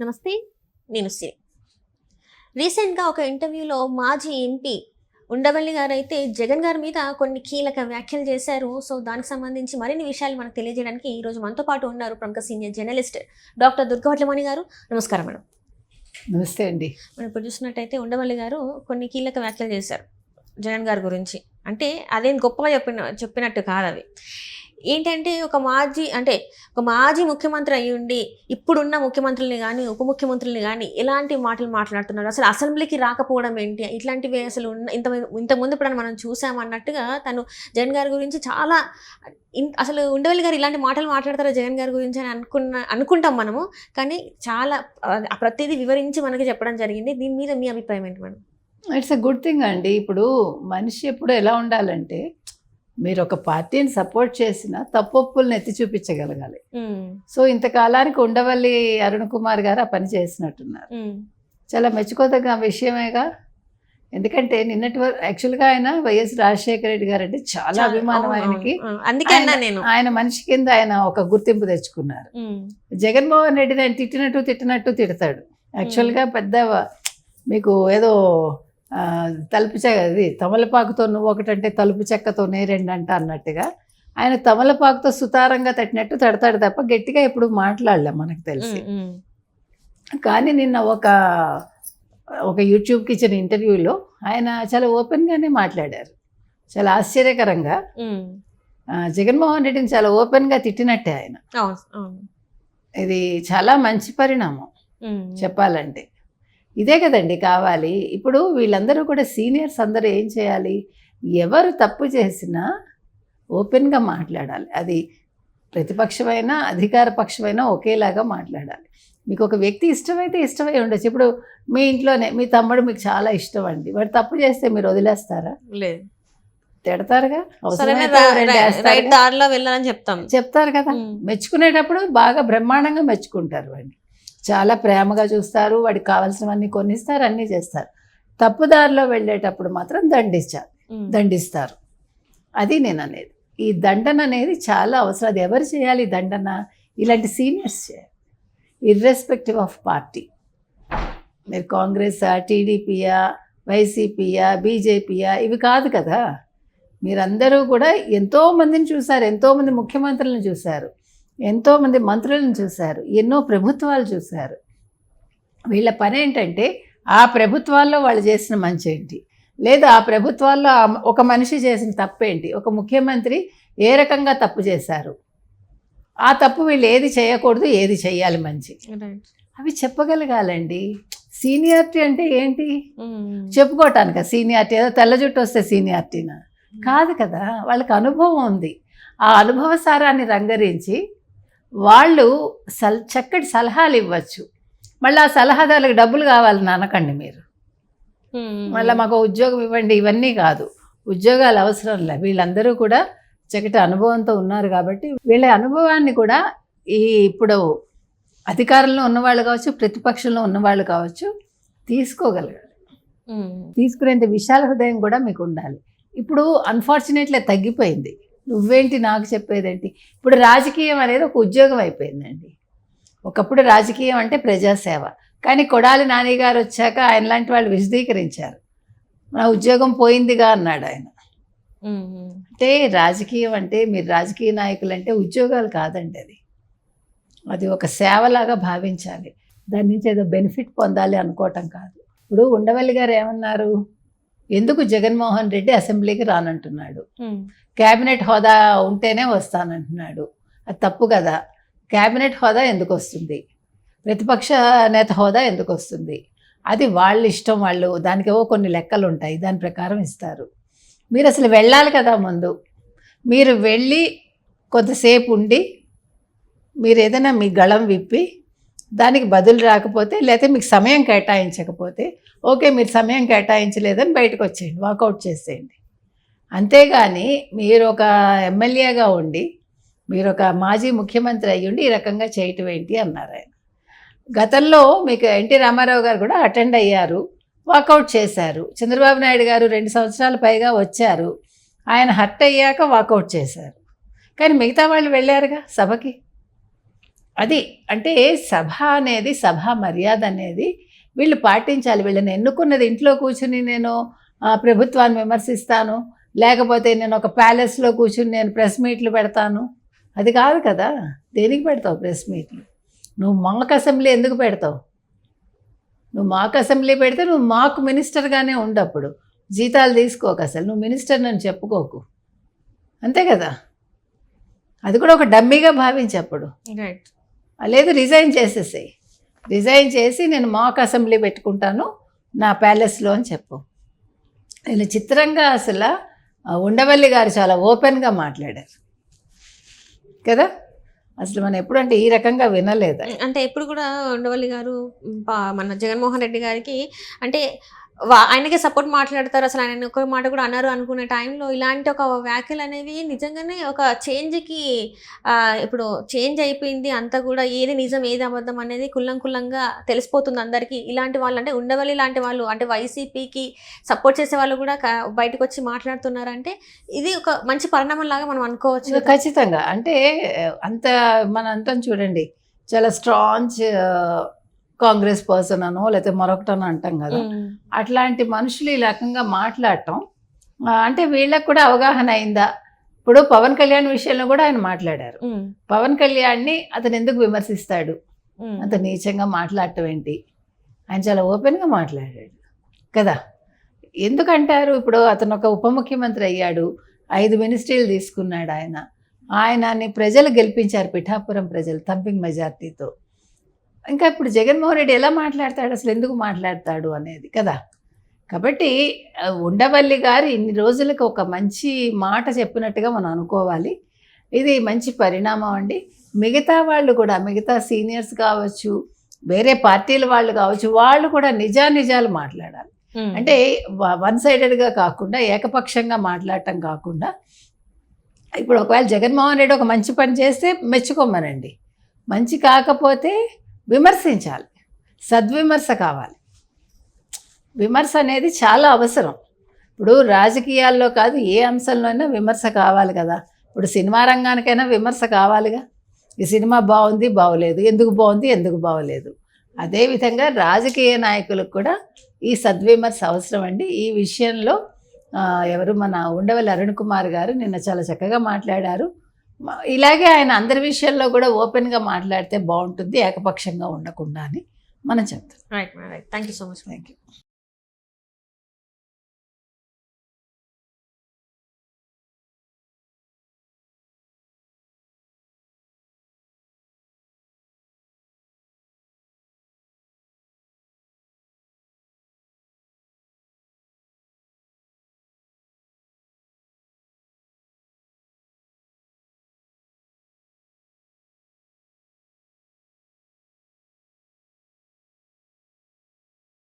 నమస్తే నేను శ్రీ రీసెంట్గా ఒక ఇంటర్వ్యూలో మాజీ ఎంపీ ఉండవల్లి గారు అయితే జగన్ గారి మీద కొన్ని కీలక వ్యాఖ్యలు చేశారు. సో దానికి సంబంధించి మరిన్ని విషయాలు మనకు తెలియజేయడానికి ఈ రోజు మనతో పాటు ఉన్నారు ప్రముఖ సీనియర్ జర్నలిస్ట్ డాక్టర్ దుర్గవట్లమణి గారు. నమస్కారం మేడం. నమస్తే అండి. మనం ఇప్పుడు చూసినట్టయితే ఉండవల్లి గారు కొన్ని కీలక వ్యాఖ్యలు చేశారు జగన్ గారి గురించి. అంటే అదేం గొప్పగా చెప్పిన చెప్పినట్టు కాదు అవి. ఏంటంటే ఒక మాజీ అంటే ఒక మాజీ ముఖ్యమంత్రి అయి ఉండి ఇప్పుడున్న ముఖ్యమంత్రుల్ని కానీ ఉప ముఖ్యమంత్రుల్ని కానీ ఎలాంటి మాటలు మాట్లాడుతున్నారు? అసలు అసెంబ్లీకి రాకపోవడం ఏంటి? ఇట్లాంటివి అసలు ఉన్న ఇంత ఇంతకుముందు ఇప్పుడు మనం చూసామన్నట్టుగా తను జగన్ గారి గురించి చాలా అసలు ఉండవల్లి గారు ఇలాంటి మాటలు మాట్లాడతారు జగన్ గారి గురించి అని అనుకున్న అనుకుంటాం మనము. కానీ చాలా ప్రతిదీ వివరించి మనకి చెప్పడం జరిగింది. దీని మీద మీ అభిప్రాయం ఏంటి madam? It's a good thing అండి. ఇప్పుడు మనిషి ఎప్పుడు ఎలా ఉండాలంటే మీరు ఒక పార్టీని సపోర్ట్ చేసిన తప్పొప్పుల్ని ఎత్తి చూపించగలగాలి. సో ఇంతకాలానికి ఉండవల్లి అరుణ్ కుమార్ గారు ఆ పని చేసినట్టున్నారు. చాలా మెచ్చుకోదగ్గ విషయమేగా. ఎందుకంటే నిన్నటి వరకు యాక్చువల్గా ఆయన వైఎస్ రాజశేఖర రెడ్డి గారు అంటే చాలా అభిమానం ఆయనకి. అందుకే నేను. ఆయన మనిషి కింద ఆయన ఒక గుర్తింపు తెచ్చుకున్నారు. జగన్మోహన్ రెడ్డిని ఆయన తిట్టినట్టు తిట్టినట్టు తిడతాడు. యాక్చువల్గా పెద్ద మీకు ఏదో తలుపు చెక్క అది తమలపాకుతో నువ్వు ఒకటంటే తలుపు చెక్కతోనే రెండంట అన్నట్టుగా. ఆయన తమలపాకుతో సుతారంగా తట్టినట్టు తడతాడు తప్ప గట్టిగా ఇప్పుడు మాట్లాడలే మనకు తెలిసి. కానీ నిన్న ఒక ఒక యూట్యూబ్కి ఇచ్చిన ఇంటర్వ్యూలో ఆయన చాలా ఓపెన్గానే మాట్లాడారు. చాలా ఆశ్చర్యకరంగా. జగన్మోహన్ రెడ్డిని చాలా ఓపెన్గా తిట్టినట్టే ఆయన. ఇది చాలా మంచి పరిణామం చెప్పాలంటే. ఇదే కదండి కావాలి. ఇప్పుడు వీళ్ళందరూ కూడా సీనియర్స్ అందరూ ఏం చేయాలి? ఎవరు తప్పు చేసినా ఓపెన్గా మాట్లాడాలి. అది ప్రతిపక్షమైనా అధికార పక్షమైనా ఒకేలాగా మాట్లాడాలి. మీకు ఒక వ్యక్తి ఇష్టమైతే ఇష్టమై ఉండొచ్చు. ఇప్పుడు మీ ఇంట్లోనే మీ తమ్ముడు మీకు చాలా ఇష్టం అండి వాడు తప్పు చేస్తే మీరు వదిలేస్తారా? లేదు. తిడతారుగా? దారిలో వెళ్ళాలని చెప్తాం. చెప్తారు కదా. మెచ్చుకునేటప్పుడు బాగా బ్రహ్మాండంగా మెచ్చుకుంటారు వాడిని. చాలా ప్రేమగా చూస్తారు వాడికి కావాల్సినవన్నీ కొనిస్తారు అన్నీ చేస్తారు. తప్పుదారిలో వెళ్ళేటప్పుడు మాత్రం దండించాలి ఉమ్, దండిస్తారు. అది నేను అనేది. ఈ దండన అనేది చాలా అవసరం. అది ఎవరు చేయాలి ఈ దండన? ఇలాంటి సీనియర్స్ చేయాలి. ఇర్రెస్పెక్టివ్ ఆఫ్ పార్టీ మీరు కాంగ్రెసా టీడీపీయా వైసీపీయా బీజేపీయా ఇవి కాదు కదా. మీరందరూ కూడా ఎంతో మందిని చూశారు ఎంతోమంది ముఖ్యమంత్రులను చూశారు ఎంతోమంది మంత్రులను చూశారు ఎన్నో ప్రభుత్వాలు చూశారు. వీళ్ళ పని ఏంటంటే ఆ ప్రభుత్వాల్లో వాళ్ళు చేసిన మంచి ఏంటి? లేదా ఆ ప్రభుత్వాల్లో ఒక మనిషి చేసిన తప్పేంటి ఒక ముఖ్యమంత్రి ఏ రకంగా తప్పు చేశారు? ఆ తప్పు వీళ్ళు ఏది చేయకూడదు ఏది చేయాలి మంచి. అవి చెప్పగలగాలండి. సీనియారిటీ అంటే ఏంటి? చెప్పుకోవటానిక? సీనియారిటీ ఏదో తెల్ల జుట్టు వస్తే సీనియారిటీనా? కాదు కదా వాళ్ళకి అనుభవం ఉంది. ఆ అనుభవ సారాన్ని రంగరించి వాళ్ళు సల్ చక్కటి సలహాలు ఇవ్వచ్చు. మళ్ళీ ఆ సలహాదారులకు డబ్బులు కావాలని అనకండి మీరు. మళ్ళీ మాకు ఉద్యోగం ఇవ్వండి ఇవన్నీ కాదు. ఉద్యోగాలు అవసరం లే. వీళ్ళందరూ కూడా చక్కటి అనుభవంతో ఉన్నారు కాబట్టి వీళ్ళ అనుభవాన్ని కూడా ఈ ఇప్పుడు అధికారంలో ఉన్నవాళ్ళు కావచ్చు ప్రతిపక్షంలో ఉన్నవాళ్ళు కావచ్చు తీసుకోగలగాలి. తీసుకునేంత విశాల హృదయం కూడా మీకు ఉండాలి. ఇప్పుడు అన్ఫార్చునేట్లీ తగ్గిపోయింది. నువ్వేంటి నాకు చెప్పేదేంటి? ఇప్పుడు రాజకీయం అనేది ఒక ఉద్యోగం అయిపోయిందండి. ఒకప్పుడు రాజకీయం అంటే ప్రజాసేవ. కానీ కొడాలి నాని గారు వచ్చాక ఆయన లాంటి వాళ్ళు విశదీకరించారు. నా ఉద్యోగం పోయిందిగా అన్నాడు ఆయన. అంటే రాజకీయం అంటే మీరు రాజకీయ నాయకులు అంటే ఉద్యోగాలు కాదండి అది. అది ఒక సేవలాగా భావించాలి. దాని నుంచి ఏదో బెనిఫిట్ పొందాలి అనుకోవటం కాదు. ఇప్పుడు ఉండవల్లి గారు ఏమన్నారు? ఎందుకు జగన్మోహన్ రెడ్డి అసెంబ్లీకి రానంటున్నాడు? క్యాబినెట్ హోదా ఉంటేనే వస్తానంటున్నాడు. అది తప్పు కదా. క్యాబినెట్ హోదా ఎందుకు వస్తుంది? ప్రతిపక్ష నేత హోదా ఎందుకు వస్తుంది? అది వాళ్ళ ఇష్టం వాళ్ళు దానికి ఏవో కొన్ని లెక్కలు ఉంటాయి దాని ప్రకారం ఇస్తారు. మీరు అసలు వెళ్ళాలి కదా ముందు. మీరు వెళ్ళి కొంతసేపు ఉండి మీరు ఏదైనా మీ గళం విప్పి దానికి బదులు రాకపోతే లేకపోతే మీకు సమయం కేటాయించకపోతే ఓకే మీరు సమయం కేటాయించలేదని బయటకు వచ్చేయండి వాకౌట్ చేసేయండి. అంతేగాని మీరు ఒక ఎమ్మెల్యేగా ఉండి మీరు ఒక మాజీ ముఖ్యమంత్రి అయ్యుండి ఈ రకంగా చేయటం ఏంటి అన్నారు ఆయన. గతంలో మీకు ఎన్టీ రామారావు గారు కూడా అటెండ్ అయ్యారు వాకౌట్ చేశారు. చంద్రబాబు నాయుడు గారు రెండు సంవత్సరాల పైగా వచ్చారు ఆయన హర్ట్ అయ్యాక వాకౌట్ చేశారు. కానీ మిగతా వాళ్ళు వెళ్ళారుగా సభకి? అది అంటే సభ అనేది సభ మర్యాద అనేది వీళ్ళు పాటించాలి. వీళ్ళని ఎన్నుకున్నది ఇంట్లో కూర్చుని నేను ప్రభుత్వాన్ని విమర్శిస్తాను. లేకపోతే నేను ఒక ప్యాలెస్లో కూర్చుని నేను ప్రెస్ మీట్లు పెడతాను. అది కాదు కదా. దేనికి పెడతావు ప్రెస్ మీట్లు? నువ్వు మాక్ అసెంబ్లీ ఎందుకు పెడతావు? నువ్వు మాక్ అసెంబ్లీ పెడితే నువ్వు మాకు మినిస్టర్గానే ఉండప్పుడు జీతాలు తీసుకోకు అసలు. నువ్వు మినిస్టర్ నన్ను చెప్పుకోకు. అంతే కదా. అది కూడా ఒక డమ్మీగా భావించప్పుడు రైట్ లేదు రిజైన్ చేసేసాయి. రిజైన్ చేసి నేను మాక్ అసెంబ్లీ పెట్టుకుంటాను నా ప్యాలెస్లో అని చెప్పు. ఇలా చిత్రంగా అసలు ఉండవల్లి గారు చాలా ఓపెన్గా మాట్లాడారు. కదా? అసలు మనం ఎప్పుడంటే ఈ రకంగా వినలేదు? అంటే ఎప్పుడు కూడా ఉండవల్లి గారు పా- మన జగన్మోహన్ రెడ్డి గారికి అంటే ఆయనకే సపోర్ట్ మాట్లాడతారు. అసలు ఆయన ఒక్క మాట కూడా అన్నారు అనుకునే టైంలో ఇలాంటి ఒక వ్యాఖ్యలు అనేవి నిజంగానే ఒక చేంజ్కి ఇప్పుడు చేంజ్ అయిపోయింది అంతా కూడా ఏది నిజం ఏది అబద్ధం అనేది కుల్లం కుల్లంగా తెలిసిపోతుంది అందరికీ. ఇలాంటి వాళ్ళు అంటే ఉండవల్లి లాంటి వాళ్ళు అంటే వైసీపీకి సపోర్ట్ చేసే వాళ్ళు కూడా బయటకు వచ్చి మాట్లాడుతున్నారంటే ఇది ఒక మంచి పరిణామం లాగా మనం అనుకోవచ్చు ఖచ్చితంగా. అంటే అంత మన అంతం చూడండి. చాలా స్ట్రాంగ్ కాంగ్రెస్ పర్సన్ అనో లేకపోతే మరొకటనో అంటాం కదా. అట్లాంటి మనుషులు ఈ రకంగా మాట్లాడటం అంటే వీళ్ళకి కూడా అవగాహన అయిందా? ఇప్పుడు పవన్ కళ్యాణ్ విషయంలో కూడా ఆయన మాట్లాడారు. పవన్ కళ్యాణ్ని అతను ఎందుకు విమర్శిస్తాడు? ఉమ్. అంత నీచంగా మాట్లాడటం ఏంటి? ఆయన చాలా ఓపెన్గా మాట్లాడాడు. కదా? ఎందుకంటారు? ఇప్పుడు అతను ఒక ఉప ముఖ్యమంత్రి అయ్యాడు. ఐదు మినిస్ట్రీలు తీసుకున్నాడు ఆయన. ఆయనని ప్రజలు గెలిపించారు పిఠాపురం ప్రజలు థంపింగ్ మెజార్టీతో ఇంకా ఇప్పుడు జగన్మోహన్ రెడ్డి ఎలా మాట్లాడతాడు? అసలు ఎందుకు మాట్లాడతాడు అనేది కదా. కాబట్టి ఉండవల్లి గారు ఇన్ని రోజులకు ఒక మంచి మాట చెప్పినట్టుగా మనం అనుకోవాలి. ఇది మంచి పరిణామం అండి. మిగతా వాళ్ళు కూడా మిగతా సీనియర్స్ కావచ్చు వేరే పార్టీల వాళ్ళు కావచ్చు వాళ్ళు కూడా నిజానిజాలు మాట్లాడాలి. అంటే వన్ సైడెడ్గా కాకుండా ఏకపక్షంగా మాట్లాడటం కాకుండా ఇప్పుడు ఒకవేళ జగన్మోహన్ రెడ్డి ఒక మంచి పని చేస్తే మెచ్చుకోమనండి. మంచి కాకపోతే విమర్శించాలి. సద్విమర్శ కావాలి. విమర్శ అనేది చాలా అవసరం. ఇప్పుడు రాజకీయాల్లో కాదు ఏ అంశంలోనైనా విమర్శ కావాలి కదా. ఇప్పుడు సినిమా రంగానికైనా విమర్శ కావాలిగా. ఈ సినిమా బాగుంది బాగోలేదు. ఎందుకు బాగుంది ఎందుకు బాగోలేదు? అదేవిధంగా రాజకీయ నాయకులకు కూడా ఈ సద్విమర్శ అవసరం అండి. ఈ విషయంలో ఎవరు మన ఉండవల్లి అరుణ్ కుమార్ గారు నిన్న చాలా చక్కగా మాట్లాడారు. ఇలాగే ఆయన అందరి విషయాల్లో కూడా ఓపెన్గా మాట్లాడితే బాగుంటుంది ఏకపక్షంగా ఉండకుండా అని మనం చెప్తాం. Right right thank you so much thank you